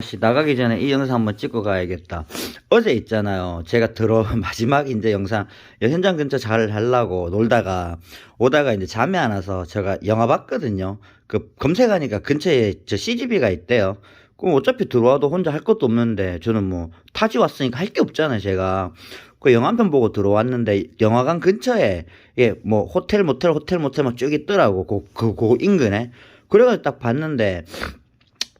씨, 나가기 전에 이 영상 한번 찍고 가야겠다. 어제 있잖아요. 제가 들어 마지막 이제 영상 현장 근처 잘 하려고 놀다가 오다가 이제 잠이 안 와서 제가 영화 봤거든요. 그 검색하니까 근처에 저 CGV가 있대요. 그럼 어차피 들어와도 혼자 할 것도 없는데 저는 뭐 타지 왔으니까 할 게 없잖아요, 제가. 그 영화 한 편 보고 들어왔는데 영화관 근처에 예, 뭐 호텔 모텔 호텔 모텔 막 쭉 있더라고. 그, 그, 그 인근에. 그래가지고 딱 봤는데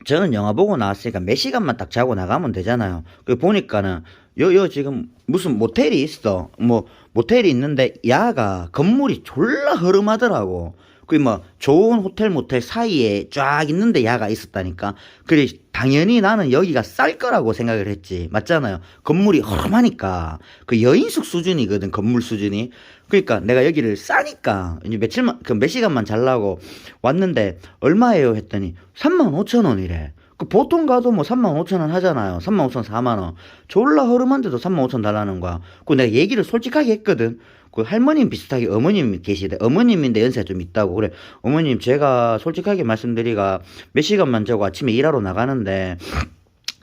저는 영화 보고 나왔으니까 몇 시간만 딱 자고 나가면 되잖아요. 그 보니까는 여, 여 지금 무슨 모텔이 있어. 뭐 모텔이 있는데 야가 건물이 졸라 허름하더라고. 그뭐 좋은 호텔 모텔 사이에 쫙 있는데 야가 있었다니까. 그래 당연히 나는 여기가 쌀 거라고 생각을 했지. 맞잖아요. 건물이 허름하니까 그 여인숙 수준이거든 건물 수준이. 그러니까 내가 여기를 싸니까 이제 며칠만 그 몇 시간만 잘라고 왔는데 얼마예요 했더니 3만 5천 원이래. 그 보통 가도 뭐 3만 5천 원 하잖아요. 3만 5천 4만 원. 졸라 허름한데도 3만 5천 달라는 거야. 그 내가 얘기를 솔직하게 했거든. 그 할머님 비슷하게 어머님 계시대. 어머님인데 연세가 좀 있다고. 그래. 어머님 제가 솔직하게 말씀드리가 몇 시간만 자고 아침에 일하러 나가는데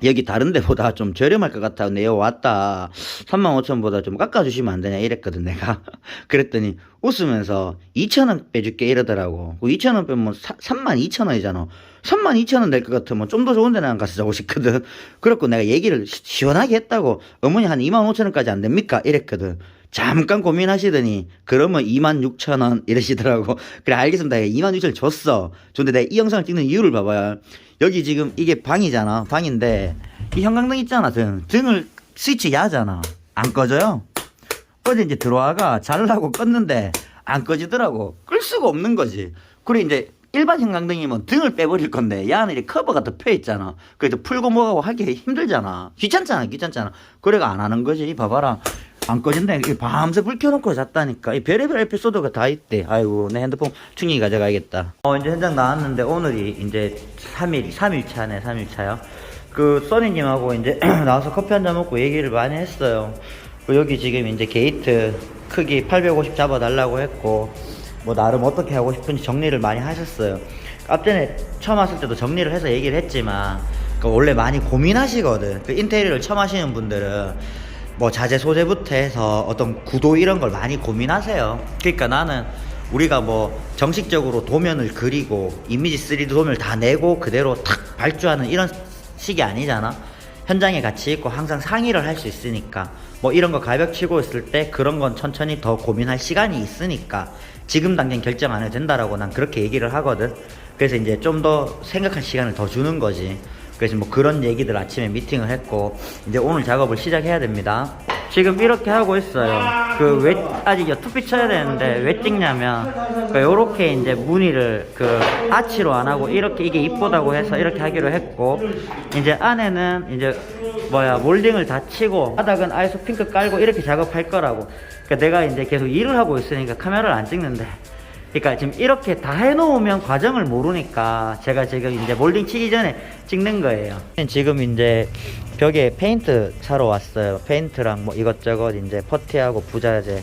여기 다른 데보다 좀 저렴할 것 같아. 내가 왔다. 3만 5천보다 좀 깎아주시면 안 되냐 이랬거든, 내가. 그랬더니 웃으면서 2천 원 빼줄게 이러더라고. 그 2천 원 빼면 3만 2천 원이잖아. 3만 2천 원될 것 같으면 좀 더 좋은 데나 안 가서 자고 싶거든. 그래갖고 내가 얘기를 시- 시원하게 했다고. 어머니 한 2만 5천 원까지 안 됩니까? 이랬거든. 잠깐 고민하시더니 그러면 2만 6천 원 이러시더라고. 그래 알겠습니다. 2만 6천 원 줬어. 근데 내가 이 영상을 찍는 이유를 봐봐요. 여기 지금 이게 방이잖아. 방인데 이 형광등 있잖아. 등 등을 스위치 야잖아. 안 꺼져요. 어제 이제 들어와가 잘라고 껐는데 안 꺼지더라고. 끌 수가 없는 거지. 그래 이제 일반 형광등이면 등을 빼버릴 건데 야 안에 이렇게 커버가 더펴 있잖아. 그래서 풀고 뭐하고 하기 힘들잖아. 귀찮잖아, 귀찮잖아. 그래가 안 하는 거지. 봐봐라. 안 꺼진다. 이 밤새 불 켜놓고 잤다니까. 이 별의별 에피소드가 다 있대. 아이고, 내 핸드폰 충전기 가져가야겠다. 어, 이제 현장 나왔는데 오늘이 이제 3일, 3일 차네, 3일 차요. 그, 써니님하고 이제 나와서 커피 한 잔 먹고 얘기를 많이 했어요. 그 여기 지금 이제 게이트 크기 850 잡아달라고 했고, 뭐 나름 어떻게 하고 싶은지 정리를 많이 하셨어요. 앞전에 처음 왔을 때도 정리를 해서 얘기를 했지만, 그 원래 많이 고민하시거든. 그 인테리어를 처음 하시는 분들은 뭐 자재 소재부터 해서 어떤 구도 이런 걸 많이 고민하세요. 그러니까 나는 우리가 뭐 정식적으로 도면을 그리고 이미지 3D 도면을 다 내고 그대로 탁 발주하는 이런 식이 아니잖아. 현장에 같이 있고 항상 상의를 할 수 있으니까 뭐 이런 거 가볍 치고 있을 때 그런 건 천천히 더 고민할 시간이 있으니까 지금 당장 결정 안 해도 된다라고 난 그렇게 얘기를 하거든. 그래서 이제 좀 더 생각할 시간을 더 주는 거지. 그래서 뭐 그런 얘기들 아침에 미팅을 했고 이제 오늘 작업을 시작해야 됩니다. 지금 이렇게 하고 있어요. 그 왜 아직 투피 쳐야 되는데 왜 찍냐면 그 요렇게 이제 무늬를 그 아치로 안 하고 이렇게 이게 이쁘다고 해서 이렇게 하기로 했고 이제 안에는 이제 뭐야 몰딩을 다 치고 바닥은 아이소 핑크 깔고 이렇게 작업할 거라고. 그러니까 내가 이제 계속 일을 하고 있으니까 카메라를 안 찍는데 그러니까 지금 이렇게 다 해놓으면 과정을 모르니까 제가 지금 이제 몰딩 치기 전에 찍는 거예요. 지금 이제 벽에 페인트 사러 왔어요. 페인트랑 뭐 이것저것 이제 퍼티하고 부자재.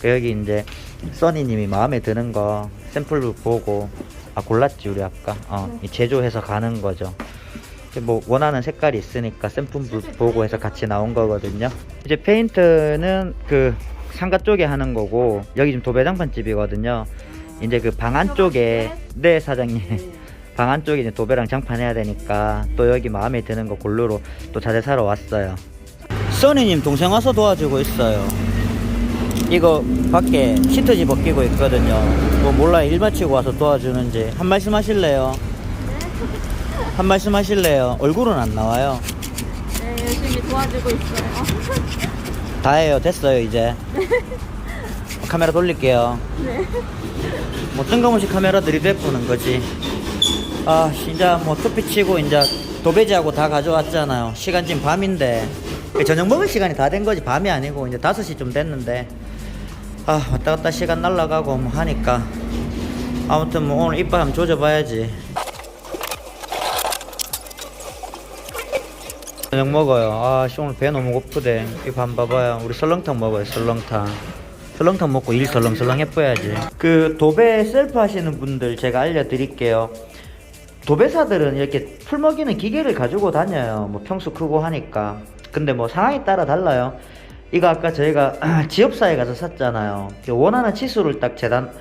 그 여기 이제 써니님이 마음에 드는 거 샘플 보고 아 골랐지 우리 아까 어, 이 제조해서 가는 거죠. 뭐 원하는 색깔이 있으니까 샘플 보고 해서 같이 나온 거거든요. 이제 페인트는 그 상가 쪽에 하는 거고 여기 지금 도배장판 집이거든요. 이제 그 방 안 쪽에 네 사장님 방 안 쪽에 이제 도배랑 장판해야 되니까 또 여기 마음에 드는 거 골루로 또 자재 사러 왔어요. 써니님 동생 와서 도와주고 있어요. 이거 밖에 시트지 벗기고 있거든요. 뭐 몰라 일 마치고 와서 도와주는지 한 말씀 하실래요? 한 말씀 하실래요? 얼굴은 안 나와요. 네, 열심히 도와주고 있어요. 다 해요. 됐어요, 이제. 카메라 돌릴게요. 네. 뭐 뜬금없이 카메라 들이대보는 거지. 아, 진짜 뭐 투피 치고 이제 도배지하고 다 가져왔잖아요. 시간 지금 밤인데. 저녁 먹을 시간이 다 된 거지. 밤이 아니고 이제 5시 좀 됐는데. 아, 왔다 갔다 시간 날라가고 뭐 하니까. 아무튼 뭐 오늘 이빨 한번 조져봐야지. 저녁 먹어요. 아, 씨, 오늘 배 너무 고프대. 이거 한번 봐봐요. 우리 설렁탕 먹어요, 설렁탕. 설렁탕 먹고 일 설렁설렁 해봐야지. 그 도배 셀프 하시는 분들 제가 알려드릴게요. 도배사들은 이렇게 풀 먹이는 기계를 가지고 다녀요. 뭐 평수 크고 하니까. 근데 뭐 상황에 따라 달라요. 이거 아까 저희가 지업사에 가서 샀잖아요. 원하는 치수를 딱 재단을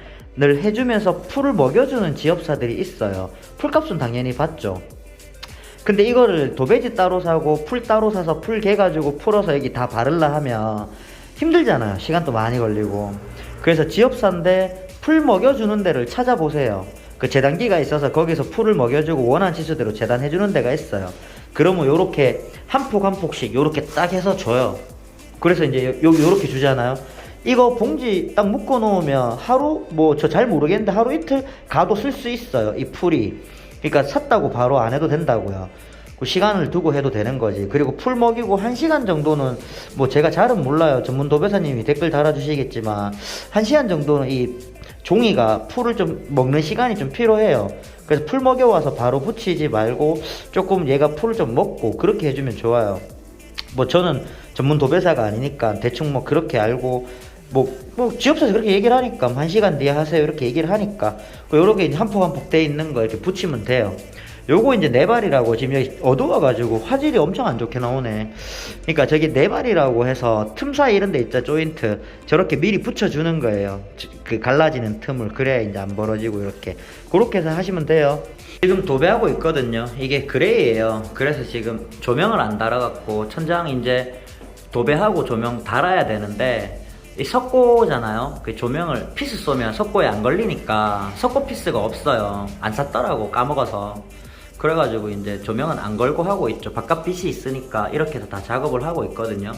해주면서 풀을 먹여주는 지업사들이 있어요. 풀값은 당연히 받죠. 근데 이거를 도배지 따로 사고 풀 따로 사서 풀 개가지고 풀어서 여기 다 바르려 하면 힘들잖아요. 시간도 많이 걸리고. 그래서 지업사인데 풀 먹여주는 데를 찾아보세요. 그 재단기가 있어서 거기서 풀을 먹여주고 원하는 치수대로 재단해주는 데가 있어요. 그러면 요렇게 한 폭 한 폭씩 요렇게 딱 해서 줘요. 그래서 이제 여기 요렇게 주잖아요. 이거 봉지 딱 묶어 놓으면 하루 뭐 저 잘 모르겠는데 하루 이틀 가도 쓸 수 있어요. 이 풀이. 그러니까 샀다고 바로 안 해도 된다고요. 그 시간을 두고 해도 되는 거지. 그리고 풀 먹이고 한 시간 정도는 뭐 제가 잘은 몰라요. 전문 도배사님이 댓글 달아주시겠지만 한 시간 정도는 이 종이가 풀을 좀 먹는 시간이 좀 필요해요. 그래서 풀 먹여와서 바로 붙이지 말고 조금 얘가 풀을 좀 먹고 그렇게 해주면 좋아요. 뭐 저는 전문 도배사가 아니니까 대충 뭐 그렇게 알고 뭐, 뭐 지업사에서 그렇게 얘기를 하니까 한 시간 뒤에 하세요 이렇게 얘기를 하니까 그 요렇게 이제 한폭 한폭 돼 있는 거 이렇게 붙이면 돼요. 요거 이제 네발이라고 지금 여기 어두워가지고 화질이 엄청 안 좋게 나오네. 그러니까 저기 네발이라고 해서 틈 사이 이런 데 있죠 조인트 저렇게 미리 붙여주는 거예요. 지- 그 갈라지는 틈을 그래야 이제 안 벌어지고 이렇게 그렇게 해서 하시면 돼요. 지금 도배하고 있거든요. 이게 그레이예요. 그래서 지금 조명을 안 달아갖고 천장 이제 도배하고 조명 달아야 되는데 이 석고잖아요. 그 조명을 피스 쏘면 석고에 안 걸리니까 석고 피스가 없어요. 안 샀더라고 까먹어서. 그래가지고 이제 조명은 안 걸고 하고 있죠. 바깥 빛이 있으니까 이렇게 해서 다 작업을 하고 있거든요.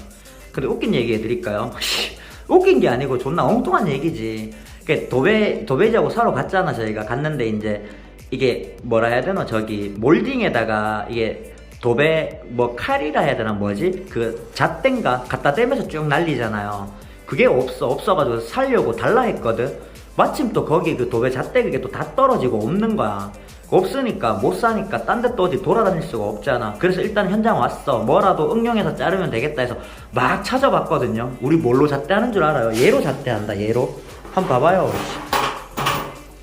근데 웃긴 얘기 해드릴까요? 웃긴 게 아니고 존나 엉뚱한 얘기지. 그 도배 도배지하고 사러 갔잖아 저희가 갔는데 이제 이게 뭐라 해야 되나 저기 몰딩에다가 이게 도배 뭐 칼이라 해야 되나 뭐지 그 잣대인가 갖다 대면서 쭉 날리잖아요. 그게 없어 없어가지고 살려고 달라 했거든. 마침 또 거기 그 도배 잣대 그게 또 다 떨어지고 없는 거야. 없으니까 못 사니까 딴 데 또 어디 돌아다닐 수가 없잖아. 그래서 일단 현장 왔어. 뭐라도 응용해서 자르면 되겠다 해서 막 찾아봤거든요. 우리 뭘로 잣대하는 줄 알아요? 얘로 잣대한다. 얘로. 한번 봐봐요.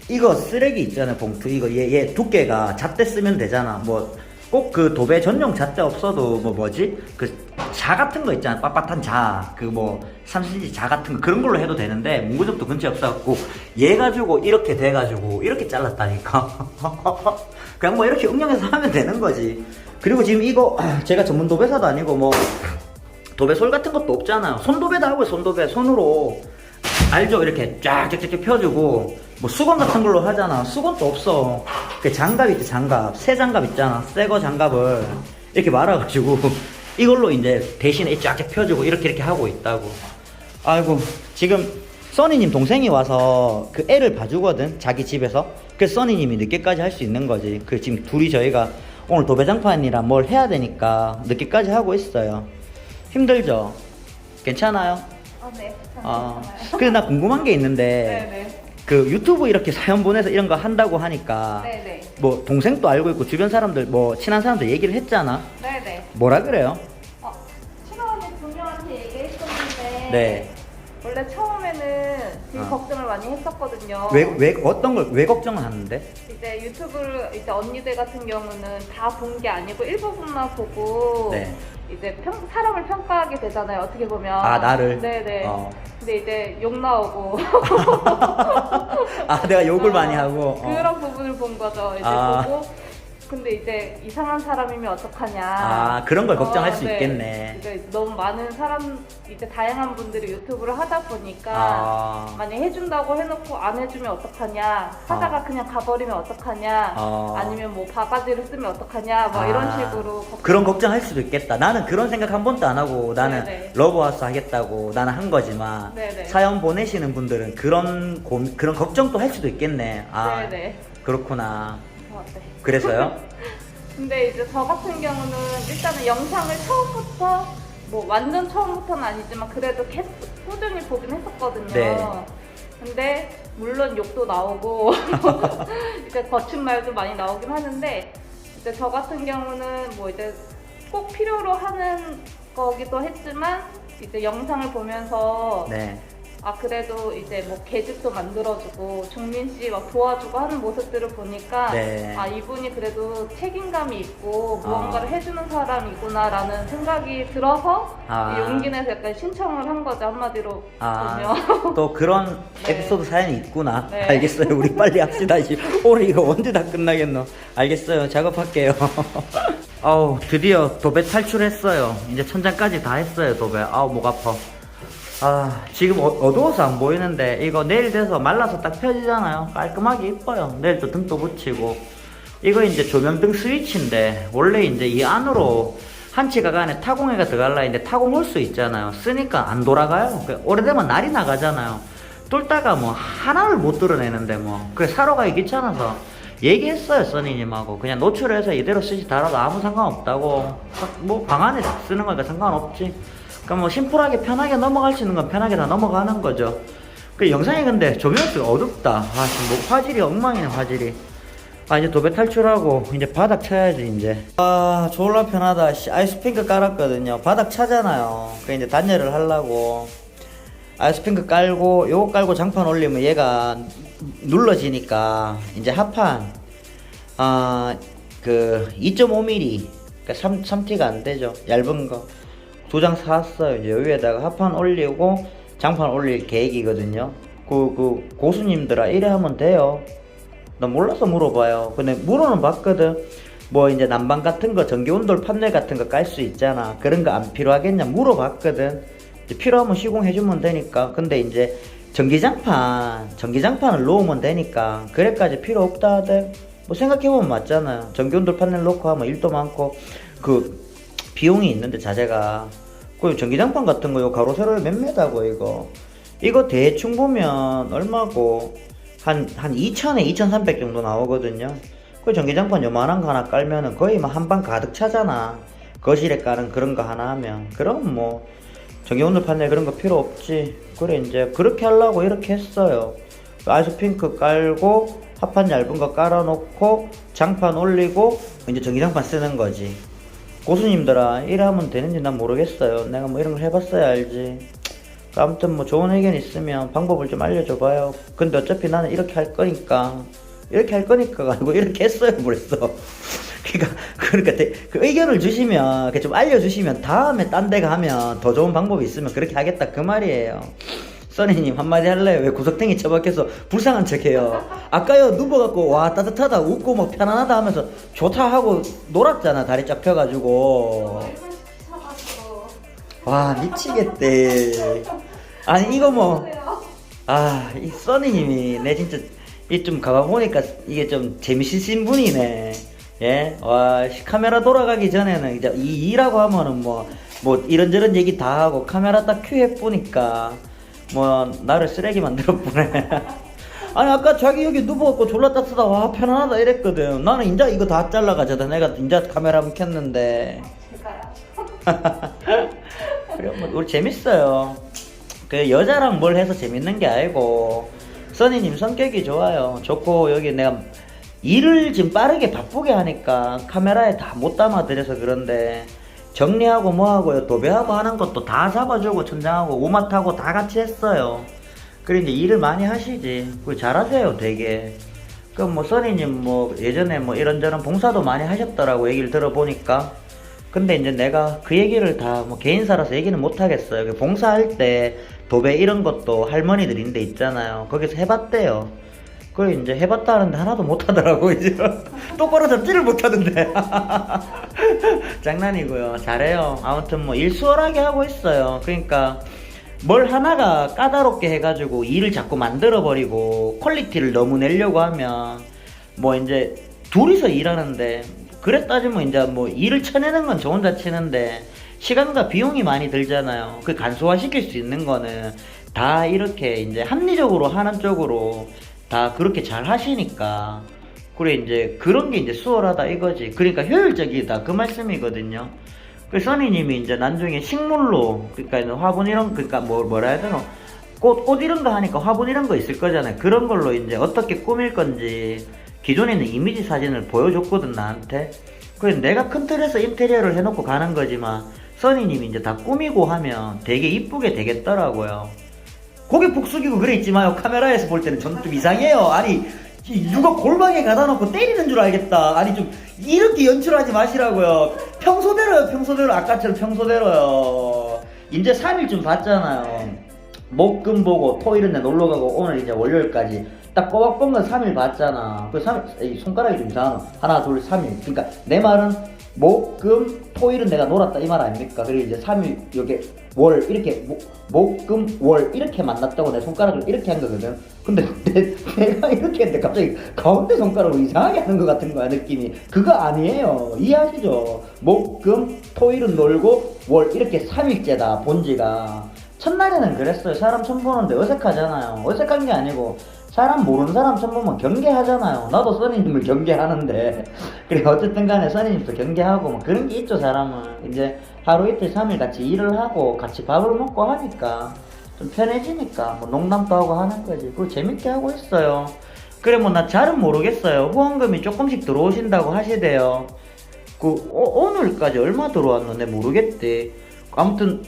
이거 쓰레기 있잖아요 봉투 이거 얘, 얘 두께가 잣대 쓰면 되잖아 뭐 꼭 그 도배 전용 잣대 없어도 뭐 뭐지 그 자 같은 거 있잖아 빳빳한 자 그 뭐 3cm 자 같은 거 그런 걸로 해도 되는데 문구점도 근처에 없어갖고 얘 가지고 이렇게 돼가지고 이렇게 잘랐다니까 그냥 뭐 이렇게 응용해서 하면 되는 거지 그리고 지금 이거 제가 전문 도배사도 아니고 뭐 도배솔 같은 것도 없잖아요. 손도배도 하고요, 손도배. 손으로. 알죠? 이렇게 쫙쫙쫙 펴주고, 뭐 수건 같은 걸로 하잖아. 수건도 없어. 그 장갑 있지, 장갑. 새 장갑 있잖아. 새거 장갑을 이렇게 말아가지고, 이걸로 이제 대신에 쫙쫙 펴주고, 이렇게 이렇게 하고 있다고. 아이고, 지금 써니님 동생이 와서 그 애를 봐주거든, 자기 집에서. 그래서 써니님이 늦게까지 할 수 있는 거지. 그 지금 둘이 저희가 오늘 도배장판이랑 뭘 해야 되니까 늦게까지 하고 있어요. 힘들죠? 괜찮아요? 아, 네. 아, 근데 나 궁금한 게 있는데, 네네. 그 유튜브 이렇게 사연 보내서 이런 거 한다고 하니까, 네네. 뭐 동생도 알고 있고 주변 사람들, 뭐 친한 사람들 얘기를 했잖아. 네네. 뭐라 그래요? 어, 친언니 두 명한테 얘기했었는데. 네. 원래 처음에는 되게 어. 걱정을 많이 했었거든요. 왜, 왜, 어떤 걸, 왜 걱정을 하는데? 이제 유튜브를 이제 언니들 같은 경우는 다 본 게 아니고 일부분만 보고 네. 이제 평, 사람을 평가하게 되잖아요. 어떻게 보면. 아, 나를? 네네. 어. 근데 이제 욕 나오고 아, 내가 욕을 많이 하고. 어. 그런 부분을 본 거죠. 이제 아. 보고 근데 이제 이상한 사람이면 어떡하냐. 아, 그런 걸 걱정할 수 네. 있겠네. 이제 너무 많은 사람 이제 다양한 분들이 유튜브를 하다 보니까 아. 만약 해준다고 해놓고 안 해주면 어떡하냐 하다가 아. 그냥 가버리면 어떡하냐 아. 아니면 뭐 바가지를 쓰면 어떡하냐 뭐 아, 이런 식으로 걱정- 그런 걱정할 수도 있겠다. 나는 그런 생각 한 번도 안 하고 나는 네네. 러브하우스 하겠다고 나는 한 거지만 네네. 사연 보내시는 분들은 그런 고, 그런 걱정도 할 수도 있겠네. 아, 네네 그렇구나. 어, 네. 그래서요? 근데 이제 저 같은 경우는 일단은 영상을 처음부터 뭐 완전 처음부터는 아니지만 그래도 계속 꾸준히 보긴 했었거든요. 네. 근데 물론 욕도 나오고 이제 거친 말도 많이 나오긴 하는데 이제 저 같은 경우는 뭐 이제 꼭 필요로 하는 거기도 했지만 이제 영상을 보면서 네. 아 그래도 이제 뭐 계집도 만들어주고 종민 씨 막 도와주고 하는 모습들을 보니까 네. 아 이분이 그래도 책임감이 있고 아. 무언가를 해주는 사람이구나라는 생각이 들어서 아. 용기 내서 약간 신청을 한 거죠 한마디로 아. 보면 또 그런 네. 에피소드 사연이 있구나. 네. 알겠어요. 우리 빨리 합시다. 이제 오늘 이거 언제 다 끝나겠노? 알겠어요. 작업할게요. 아우 드디어 도배 탈출했어요. 이제 천장까지 다 했어요 도배. 아우 목 아파. 아 지금 어, 어두워서 안 보이는데 이거 내일 돼서 말라서 딱 펴지잖아요. 깔끔하게 이뻐요. 내일 또 등도 붙이고. 이거 이제 조명등 스위치인데 원래 이제 이 안으로 한치가 안에 타공해가 들어갈라 했는데 타공 올 수 있잖아요. 쓰니까 안 돌아가요. 그 오래되면 날이 나가잖아요. 뚫다가 뭐 하나를 못 뚫어내는데 뭐 그래 사러 가기 귀찮아서 얘기했어요 써니님하고 그냥 노출해서 이대로 쓰지 달아도 아무 상관없다고 뭐 방 안에 쓰는 거니까 상관없지 그러니까 뭐 심플하게 편하게 넘어갈 수 있는 건 편하게 다 넘어가는 거죠. 그 영상이 근데 조명이 어둡다. 아 지금 뭐 화질이 엉망이네 화질이. 아 이제 도배 탈출하고 이제 바닥 쳐야지 이제. 아 졸라 편하다. 씨, 아이스핑크 깔았거든요. 바닥 차잖아요. 그 이제 단열을 하려고. 아이스핑크 깔고 요거 깔고 장판 올리면 얘가 눌러지니까 이제 합판. 아 그 2.5mm 그러니까 3, 3T가 안 되죠. 얇은 거 두 장 샀어요. 여기에다가 합판 올리고 장판 올릴 계획이거든요. 그, 그 고수님들아 이래 하면 돼요. 나 몰라서 물어봐요. 근데 물어는 봤거든. 뭐 이제 난방 같은 거 전기 온돌 판넬 같은 거 깔 수 있잖아. 그런 거 안 필요하겠냐 물어봤거든. 필요하면 시공해주면 되니까. 근데 이제 전기장판 전기장판을 놓으면 되니까. 그래까지 필요 없다 하대. 뭐 생각해보면 맞잖아요. 전기 온돌 판넬 놓고 하면 일도 많고. 그 비용이 있는데 자재가. 그 전기장판 같은 거요 가로 세로 몇 메다고 이거. 이거 대충 보면 얼마고? 한 한 2천에 2,300 정도 나오거든요. 그 전기장판 요만한 거 하나 깔면은 거의 뭐한방 가득 차잖아. 거실에 까는 그런 거 하나 하면. 그럼 뭐 전기온돌 판넬 그런 거 필요 없지. 그래 이제 그렇게 하려고 이렇게 했어요. 아이스핑크 깔고 합판 얇은 거 깔아놓고 장판 올리고 이제 전기장판 쓰는 거지 고수님들아 이래 하면 되는지 난 모르겠어요. 내가 뭐 이런 걸 해봤어야 알지. 아무튼 뭐 좋은 의견 있으면 방법을 좀 알려줘봐요. 근데 어차피 나는 이렇게 할 거니까 이렇게 할 거니까가 아니고 이렇게 했어요 그랬어 그러니까 그러니까 대- 그 의견을 주시면 좀 알려주시면 다음에 딴 데가 하면 더 좋은 방법이 있으면 그렇게 하겠다 그 말이에요 써니님 한마디 할래요? 왜 구석탱이 처박혀서 불쌍한 척해요? 아까요 누워갖고 와 따뜻하다 웃고 뭐 편안하다 하면서 좋다 하고 놀았잖아 다리 쫙 펴가지고 와 미치겠대 아니 이거 뭐 아, 이 써니님이 내 진짜 이 좀 가봐 보니까 이게 좀 재미있으신 분이네. 예, 와 씨, 카메라 돌아가기 전에는 이제 이 일하고 하면은 뭐 뭐 이런저런 얘기 다 하고 카메라 딱 큐해 보니까 뭐 나를 쓰레기 만들어 보네. 아니 아까 자기 여기 누워갖고 졸라 따뜻하다 와 편안하다 이랬거든. 나는 인자 이거 다 잘라가지고 내가 인자 카메라 한번 켰는데. 그래 뭐 우리 재밌어요. 그 여자랑 뭘 해서 재밌는 게 아니고 써니님 성격이 좋아요. 좋고 여기 내가 일을 지금 빠르게 바쁘게 하니까 카메라에 다 못 담아드려서 그런데 정리하고 뭐하고 도배하고 하는 것도 다 잡아주고 천장하고 오마 타고 다 같이 했어요. 그래 이제 일을 많이 하시지. 그 잘하세요 되게. 그뭐 써니님 뭐 예전에 뭐 이런저런 봉사도 많이 하셨더라고 얘기를 들어보니까 근데 이제 내가 그 얘기를 다 뭐 개인사라서 얘기는 못 하겠어요. 그 봉사할 때 도배 이런 것도 할머니들 인데 있잖아요. 거기서 해봤대요. 그래 이제 해봤다 하는데 하나도 못 하더라고 이제 똑바로 잡지를 못하던데. 장난이고요. 잘해요. 아무튼 뭐 일 수월하게 하고 있어요. 그러니까 뭘 하나가 까다롭게 해가지고 일을 자꾸 만들어버리고 퀄리티를 너무 내려고 하면 뭐 이제 둘이서 일하는데 그래 따지면 이제 뭐 일을 쳐내는 건 저 혼자 치는데 시간과 비용이 많이 들잖아요. 그 간소화시킬 수 있는 거는 다 이렇게 이제 합리적으로 하는 쪽으로 다 그렇게 잘 하시니까 그래 이제 그런 게 이제 수월하다 이거지. 그러니까 효율적이다 그 말씀이거든요. 그 써니님이 이제 나중에 식물로 그러니까 화분 이런 그러니까 뭐 뭐라 해야 되나 꽃, 꽃 이런 거 하니까 화분 이런 거 있을 거잖아요. 그런 걸로 이제 어떻게 꾸밀 건지 기존에 있는 이미지 사진을 보여줬거든 나한테. 그래서 내가 큰 틀에서 인테리어를 해놓고 가는 거지만 써니님이 이제 다 꾸미고 하면 되게 이쁘게 되겠더라고요. 고개 푹 숙이고 그래 있지 마요. 카메라에서 볼 때는 저는 좀 이상해요. 아니 이 누가 골방에 가다 놓고 때리는 줄 알겠다. 아니 좀 이렇게 연출하지 마시라고요. 평소대로요. 평소대로 아까처럼 평소대로요. 이제 3일 좀 봤잖아요. 목금 보고 토일은 내 놀러 가고 오늘 이제 월요일까지 딱 꼬박 본건 3일 봤잖아. 그 3일 이 손가락이 좀 이상하노. 하나 둘 3일. 그러니까 내 말은 목 금 토일은 내가 놀았다 이 말 아닙니까? 그리고 이제 3일 요게 월 이렇게 목, 목 금 월 이렇게 만났다고 내 손가락을 이렇게 한 거거든. 근데 내, 내가 이렇게 했는데 갑자기 가운데 손가락으로 이상하게 하는 것 같은 거야 느낌이. 그거 아니에요. 이해하시죠? 목 금 토일은 놀고 월 이렇게 3일째다 본지가. 첫날에는 그랬어요. 사람 처음 보는데 어색하잖아요. 어색한 게 아니고 사람 모르는 사람 처음 보면 경계하잖아요. 나도 써니님을 경계하는데 그래 어쨌든 간에 써니님도 경계하고 뭐 그런 게 있죠 사람은 이제 하루 이틀 삼일 같이 일을 하고 같이 밥을 먹고 하니까 좀 편해지니까 뭐 농담도 하고 하는 거지. 그거 재밌게 하고 있어요. 그래 뭐 나 잘은 모르겠어요. 후원금이 조금씩 들어오신다고 하시대요. 그 어, 오늘까지 얼마 들어왔는데 모르겠대. 아무튼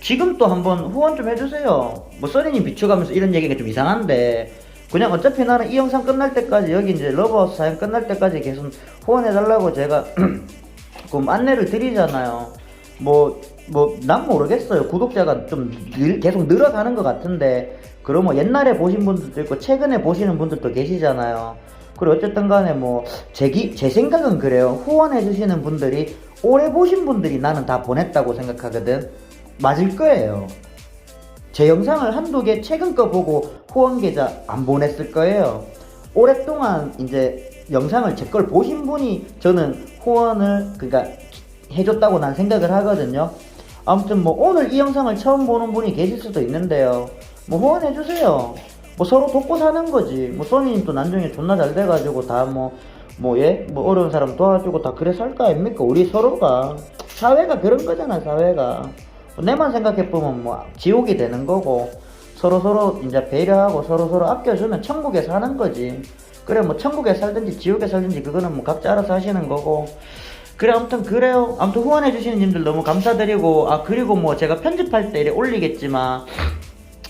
지금 또 한번 후원 좀 해주세요. 뭐 써니님 비춰가면서 이런 얘기가 좀 이상한데 그냥 어차피 나는 이 영상 끝날 때까지 여기 이제 러버하우스 사연 끝날 때까지 계속 후원해달라고 제가 그 안내를 드리잖아요. 뭐 뭐 난 모르겠어요. 구독자가 좀 늘- 계속 늘어가는 것 같은데 그럼 뭐 옛날에 보신 분들도 있고 최근에 보시는 분들도 계시잖아요. 그리고 어쨌든 간에 뭐, 제, 기, 제 생각은 그래요. 후원해주시는 분들이, 오래 보신 분들이 나는 다 보냈다고 생각하거든. 맞을 거예요. 제 영상을 한두 개 최근 거 보고 후원 계좌 안 보냈을 거예요. 오랫동안 이제 영상을 제 걸 보신 분이 저는 후원을, 그니까, 해줬다고 난 생각을 하거든요. 아무튼 뭐, 오늘 이 영상을 처음 보는 분이 계실 수도 있는데요. 뭐, 후원해주세요. 뭐 서로 돕고 사는 거지. 뭐 써니님도 나중에 존나 잘 돼가지고 다 뭐 뭐 예? 뭐 어려운 사람 도와주고 다 그래 살거 아닙니까? 우리 서로가 사회가 그런 거잖아 사회가. 내만 생각해 보면 뭐 지옥이 되는 거고 서로 서로 이제 배려하고 서로 서로 아껴주면 천국에 사는 거지. 그래 뭐 천국에 살든지 지옥에 살든지 그거는 뭐 각자 알아서 하시는 거고. 그래 아무튼 그래요. 아무튼 후원해 주시는 님들 너무 감사드리고 아 그리고 뭐 제가 편집할 때 이래 올리겠지만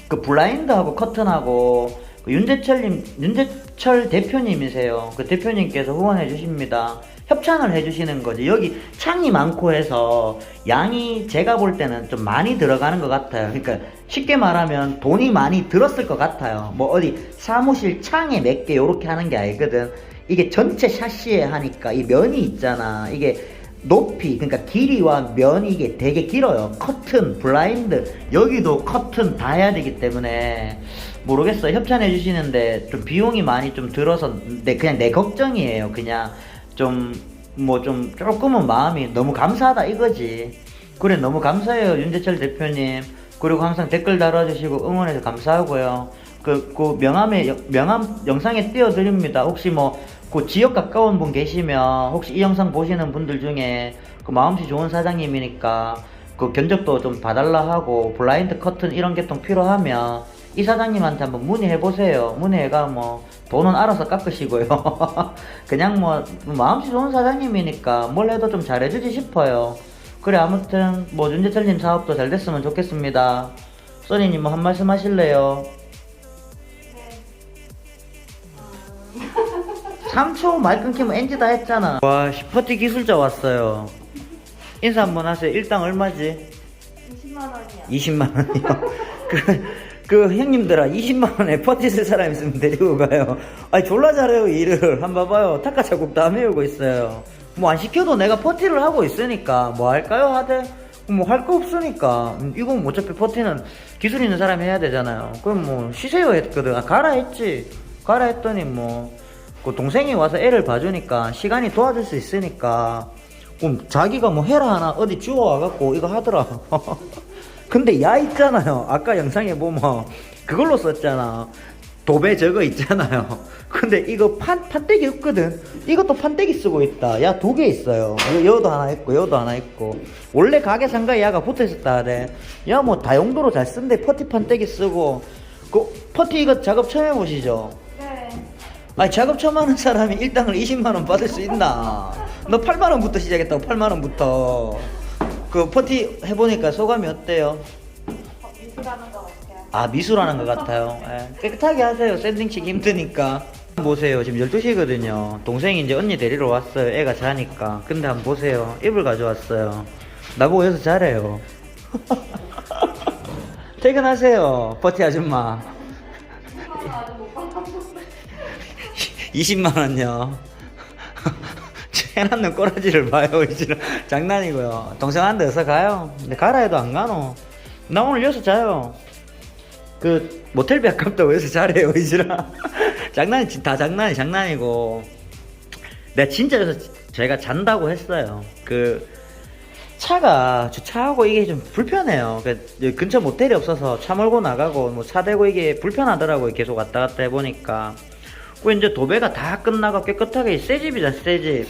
그 블라인드하고 커튼하고 그 윤재철님 윤재철 대표님이세요. 그 대표님께서 후원해 주십니다. 협찬을 해주시는 거지. 여기 창이 많고 해서 양이 제가 볼 때는 좀 많이 들어가는 것 같아요. 그러니까 쉽게 말하면 돈이 많이 들었을 것 같아요. 뭐 어디 사무실 창에 몇 개 요렇게 하는 게 아니거든. 이게 전체 샤시에 하니까 이 면이 있잖아. 이게 높이 그러니까 길이와 면이 이게 되게 길어요 커튼 블라인드 여기도 커튼 다 해야 되기 때문에 모르겠어요 협찬해 주시는데 좀 비용이 많이 좀 들어서 내 그냥 내 걱정이에요 그냥 좀 뭐 좀 조금은 마음이 너무 감사하다 이거지. 그래 너무 감사해요 윤재철 대표님. 그리고 항상 댓글 달아주시고 응원해서 감사하고요. 그, 그 명함에 여- 명함 영상에 띄워드립니다. 혹시 뭐 그 지역 가까운 분 계시면 혹시 이 영상 보시는 분들 중에 그 마음씨 좋은 사장님이니까 그 견적도 좀 봐달라 하고 블라인드 커튼 이런 개통 필요하면 이 사장님한테 한번 문의해 보세요. 문의해가 뭐 돈은 알아서 깎으시고요. 그냥 뭐 마음씨 좋은 사장님이니까 뭘 해도 좀 잘해주지 싶어요. 그래 아무튼 뭐 윤재철님 사업도 잘 됐으면 좋겠습니다. 써니님 뭐 한 말씀 하실래요? 네. 3초 말 끊기면 엔지 다 했잖아. 와, 슈퍼티 기술자 왔어요. 인사 한번 하세요. 일당 얼마지? 20만 원이야. 20만 원이요. 그, 그 형님들아, 20만 원에 퍼티 쓸 사람 있으면 데리고 가요. 아니, 졸라 잘해요, 일을. 한 번 봐봐요. 타카 자국 다 메우고 있어요. 뭐 안 시켜도 내가 퍼티를 하고 있으니까, 뭐 할까요, 하대? 뭐 할 거 없으니까. 음, 이건 뭐 어차피 퍼티는 기술 있는 사람이 해야 되잖아요. 그럼 뭐 쉬세요 했거든. 아, 가라 했지. 가라 했더니 뭐, 그 동생이 와서 애를 봐주니까 시간이 도와줄 수 있으니까 그럼 자기가 뭐 해라 하나 어디 주워와갖고 이거 하더라 근데 야 있잖아요. 아까 영상에 보면 그걸로 썼잖아. 도배 저거 있잖아요. 근데 이거 판, 판때기 없거든. 이것도 판때기 쓰고 있다. 야 두 개 있어요. 여- 여도 하나 있고 여도 하나 있고. 원래 가게 상가에 야가 붙어 있었다 하대. 야뭐 다용도로 잘 쓴데 퍼티 판때기 쓰고. 그 퍼티 이거 작업 처음 해보시죠? 네. 아니 작업 처음 하는 사람이 일당을 20만 원 받을 수 있나? 너 8만 원부터 시작했다고 8만 원부터. 그 퍼티 해보니까 소감이 어때요? 어, 미술하는 것 같아요. 아 미술하는 것 같아요. 예, 깨끗하게 하세요. 샌딩 치기 힘드니까. 보세요. 지금 12시거든요. 동생이 이제 언니 데리러 왔어요. 애가 자니까. 근데 한번 보세요. 이불 가져왔어요. 나보고 여기서 자래요. 퇴근하세요. 버티 아줌마. 20만 원요. 해놨는 꼬라지를 봐요. 이제 장난이고요. 동생한테 어서 가요. 근데 가라 해도 안 가노. 나 오늘 여기서 자요. 그 모텔비 아깝다고 여기서 자래요. 이지라. 장난이 진- 다 장난이 장난이고. 내가 진짜 여기서 제가 잔다고 했어요. 그 차가 주차하고 이게 좀 불편해요. 그 근처 모텔이 없어서 차 몰고 나가고 뭐 차 대고 이게 불편하더라고요. 계속 왔다 갔다 해보니까. 그 이제 도배가 다 끝나고 깨끗하게 새 집이잖아 새 집.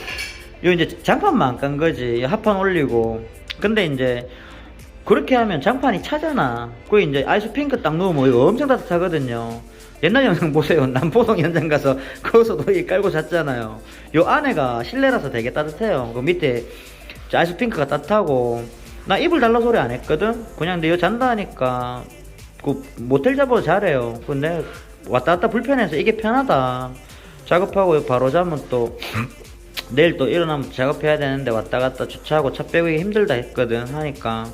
요 이제 장판만 안 깐 거지. 합판 올리고. 근데 이제 그렇게 하면 장판이 차잖아. 그 이제 아이스 핑크 딱 누우면 이거 엄청 따뜻하거든요. 옛날 영상 보세요. 남포동 현장 가서 거기서도 이 깔고 잤잖아요. 요 안에가 실내라서 되게 따뜻해요. 그 밑에 아이스 핑크가 따뜻하고 나 이불 달라 소리 안 했거든. 그냥 내가 잔다 하니까 그 모텔 잡아도 잘해요. 근데 왔다 갔다 불편해서 이게 편하다. 작업하고 바로 자면 또 내일 또 일어나면 작업해야 되는데 왔다 갔다 주차하고 차 빼고 힘들다 했거든 하니까.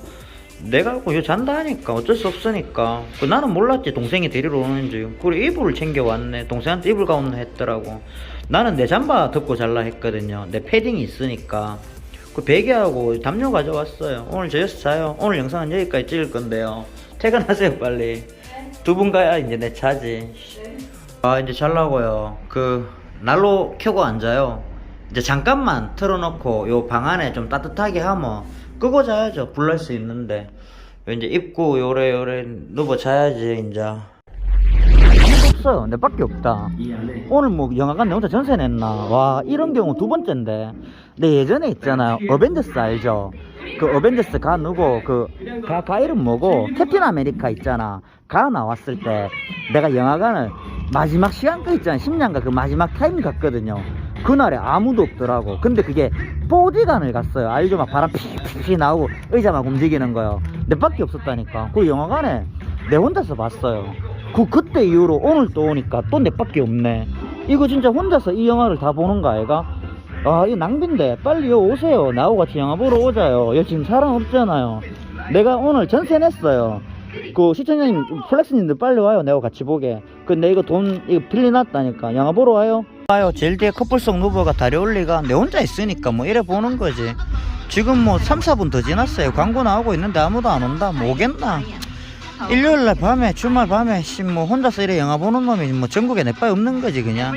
내가 그 잔다 하니까 어쩔 수 없으니까. 그 나는 몰랐지 동생이 데리러 오는지 그래 이불을 챙겨왔네. 동생한테 이불 가온나 했더라고. 나는 내 잠바 덮고 잘라 했거든요. 내 패딩이 있으니까. 그 베개하고 담요 가져왔어요. 오늘 저여서 자요. 오늘 영상은 여기까지 찍을 건데요. 퇴근하세요 빨리. 두 분 가야 이제 내 차지. 아 이제 잘라고요. 그 난로 켜고 앉아요 이제 잠깐만 틀어놓고 요 방 안에 좀 따뜻하게 하면 끄고 자야죠. 불날 수 있는데. 이제 입고 요래 요래 누워 자야지 이제 없어요. 내 밖에 없다. 오늘 뭐 영화관 내 혼자 전세 냈나? 와 이런 경우 두 번째인데. 내 예전에 있잖아요. 어벤져스 알죠? 그 어벤져스 가 누구? 그가 가 이름 뭐고? 캡틴 아메리카 있잖아. 가 나왔을 때 내가 영화관을 마지막 시간까지 있잖아. 10년가 그 마지막 타임 갔거든요 그날에 아무도 없더라고. 근데 그게 4D관을 갔어요. 알죠? 막 바람 픽픽 나오고 의자 막 움직이는 거요. 내 밖에 없었다니까. 그 영화관에 내 혼자서 봤어요. 그 그때 이후로 오늘 또 오니까 또 내 밖에 없네. 이거 진짜 혼자서 이 영화를 다 보는 거 아이가? 아 이거 낭비인데 빨리 요 오세요. 나하고 같이 영화 보러 오자요. 여기 지금 사람 없잖아요. 내가 오늘 전세 냈어요. 그 시청자님 플렉스님들 빨리 와요. 내가 같이 보게. 근데 이거 돈 이거 빌려놨다니까. 영화 보러 와요 와요. 제일 뒤에 커플송 누버가 다리 올리가 내 혼자 있으니까 뭐 이래 보는 거지. 지금 뭐 3, 4분 더 지났어요. 광고 나오고 있는데 아무도 안 온다. 뭐 오겠나? 일요일날 밤에 주말 밤에 씨 뭐 혼자서 이래 영화 보는 놈이 뭐 전국에 내 바에 없는 거지 그냥